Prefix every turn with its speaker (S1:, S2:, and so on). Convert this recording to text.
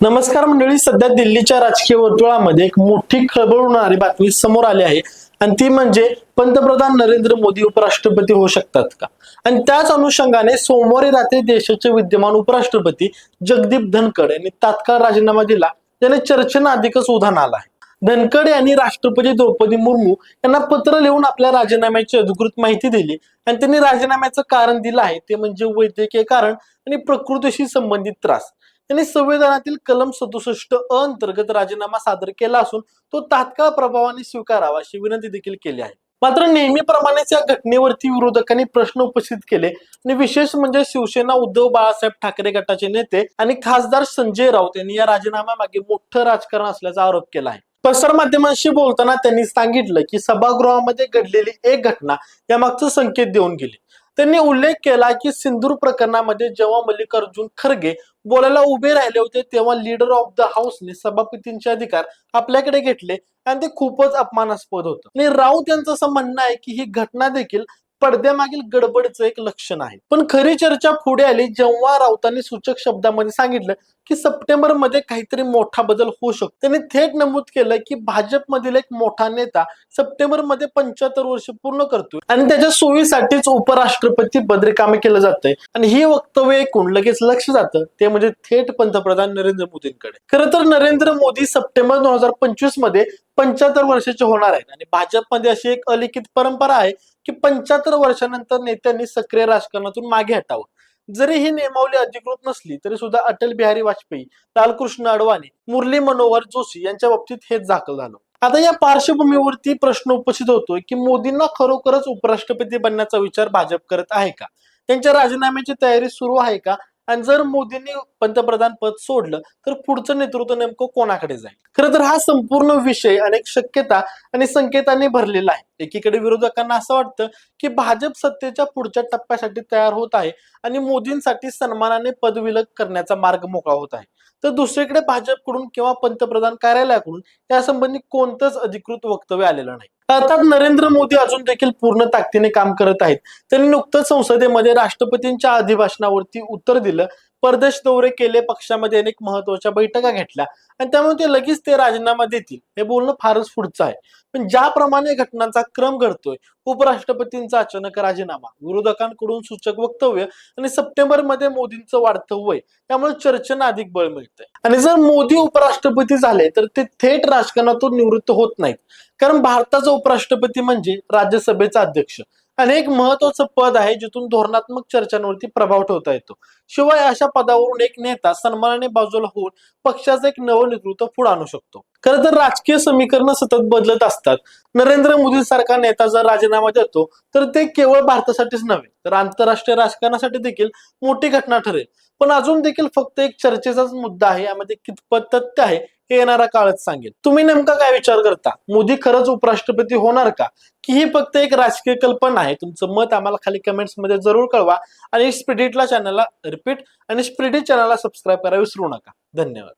S1: नमस्कार मंडळी सध्या दिल्लीच्या राजकीय वर्तुळामध्ये एक मोठी खळबळ होणारी बातमी समोर आली आहे. आणि ती म्हणजे पंतप्रधान नरेंद्र मोदी उपराष्ट्रपती होऊ शकतात का? आणि त्याच अनुषंगाने सोमवारी रात्री देशाचे विद्यमान उपराष्ट्रपती जगदीप धनखड यांनी तात्काळ राजीनामा दिला. त्याने चर्चेनं अधिकच उधाण आला आहे. धनखड यांनी राष्ट्रपती द्रौपदी मुर्मू यांना पत्र लिहून आपल्या राजीनाम्याची अधिकृत माहिती दिली. आणि त्यांनी राजीनाम्याचं कारण दिलं आहे. ते म्हणजे वैद्यकीय कारण आणि प्रकृतीशी संबंधित त्रास. त्यांनी संविधानातील कलम सदुसष्ट अंतर्गत राजीनामा सादर केला असून तो तात्काळ प्रभावाने स्वीकारावा अशी विनंती देखील केली आहे. मात्र नेहमीप्रमाणेच या घटनेवरती विरोधकांनी प्रश्न उपस्थित केले आणि विशेष म्हणजे शिवसेना उद्धव बाळासाहेब ठाकरे गटाचे नेते आणि खासदार संजय राऊत यांनी या राजीनाम्यामागे मोठं राजकारण असल्याचा आरोप केला आहे. प्रसार माध्यमांशी बोलताना त्यांनी सांगितलं की सभागृहामध्ये घडलेली एक घटना यामागचं संकेत देऊन गेली. त्यांनी उल्लेख केला की सिंदूर प्रकरणामध्ये जेव्हा मल्लिकार्जुन खरगे बोलायला उभे राहिले होते तेव्हा लीडर ऑफ द हाऊसने सभापतींचे अधिकार आपल्याकडे घेतले आणि ते खूपच अपमानास्पद होतं. आणि राऊत यांचं असं म्हणणं आहे की ही घटना देखील पडद्यामागील गडबडचं एक लक्षण आहे. पण खरी चर्चा पुढे आली जेव्हा राऊतांनी सूचक शब्दामध्ये सांगितलं की सप्टेंबरमध्ये काहीतरी मोठा बदल होऊ शकतो. त्यांनी थेट नमूद केलं की भाजपमधील एक मोठा नेता सप्टेंबरमध्ये पंच्याहत्तर वर्ष पूर्ण करतोय. आणि त्याच्या सोयीसाठीच उपराष्ट्रपती पद केलं जातंय. आणि ही वक्तव्य ऐकून लगेच लक्ष जातं. ते म्हणजे थेट पंतप्रधान नरेंद्र मोदींकडे. खरं तर नरेंद्र मोदी सप्टेंबर दोन हजार पंचवीसमध्ये पंच्याहत्तर वर्षाचे होणार आहेत. आणि भाजपमध्ये अशी एक अलिखित परंपरा आहे की पंच्याहत्तर वर्षानंतर नेत्यांनी सक्रिय राजकारणातून मागे हटावं. जरी ही नियमावली अधिकृत नसली तरी सुद्धा अटल बिहारी वाजपेयी लालकृष्ण अडवाणी मुरली मनोहर जोशी यांच्या बाबतीत हेच दाखल झालं. आता या पार्श्वभूमीवरती प्रश्न उपस्थित होतोय की मोदींना खरोखरच उपराष्ट्रपती बनण्याचा विचार भाजप करत आहे का? त्यांच्या राजीनाम्याची तयारी सुरू आहे का? आणि जर मोदींनी पंतप्रधान पद सोडलं तर पुढचं नेतृत्व नेमकं कोणाकडे जाईल? खरं तर हा संपूर्ण विषय अनेक शक्यता आणि संकेतांनी भरलेला आहे. एकीकडे विरोधकांना असं वाटतं की भाजप सत्तेच्या पुढच्या टप्प्यासाठी तयार होत आहे आणि मोदींसाठी सन्मानाने पदविलग करण्याचा मार्ग मोकळा होत आहे. तर दुसरीकडे भाजपकडून किंवा पंतप्रधान कार्यालयाकडून यासंबंधी कोणतंच अधिकृत वक्तव्य आलेलं नाही. अर्थात नरेंद्र मोदी अजून देखील पूर्ण ताकदीने काम करत आहेत. त्यांनी नुकतंच संसदेमध्ये राष्ट्रपतींच्या अभिभाषणावरती उत्तर दिलं. परदेश दौरे केले पक्षामध्ये अनेक महत्त्वाच्या बैठका घेतल्या. आणि त्यामुळे ते लगेच ते राजीनामा देतील. हे बोलणं फारच पुढचं आहे. पण ज्याप्रमाणे घटनांचा क्रम घडतोय उपराष्ट्रपतींचा अचानक राजीनामा विरोधकांकडून सूचक वक्तव्य आणि सप्टेंबरमध्ये मोदींचं वाढतं वय त्यामुळे चर्चेला अधिक बळ मिळतंय. आणि जर मोदी उपराष्ट्रपती झाले तर ते थेट राजकारणातून निवृत्त होत नाहीत. कारण भारताचा उपराष्ट्रपती म्हणजे राज्यसभेचा अध्यक्ष. आणि एक महत्वाचं पद आहे जिथून धोरणात्मक चर्चांवरती प्रभाव ठेवता येतो. शिवाय अशा पदावरून एक नेता सन्मानाने बाजूला होऊन पक्षाचं एक नवं नेतृत्व पुढे आणू शकतो. खरं तर राजकीय समीकरण सतत बदलत असतात. नरेंद्र मोदी सारखा नेता जर राजीनामा देतो तर ते केवळ भारतासाठीच नव्हे तर आंतरराष्ट्रीय राजकारणासाठी देखील मोठी घटना ठरेल. पण अजून देखील फक्त एक चर्चेचाच मुद्दा आहे यामध्ये कितपत तथ्य आहे हे येणारा काळच सांगेल तुम्ही नेमका काय विचार करता? मोदी खरंच उपराष्ट्रपती होणार का? की ही फक्त एक राजकीय कल्पना आहे. तुमचं मत आम्हाला खाली कमेंट्समध्ये जरूर कळवा. आणि स्प्रिडिटला चॅनलला रिपीट आणि स्प्रिडिट चॅनलला सबस्क्राईब करा विसरू नका. धन्यवाद.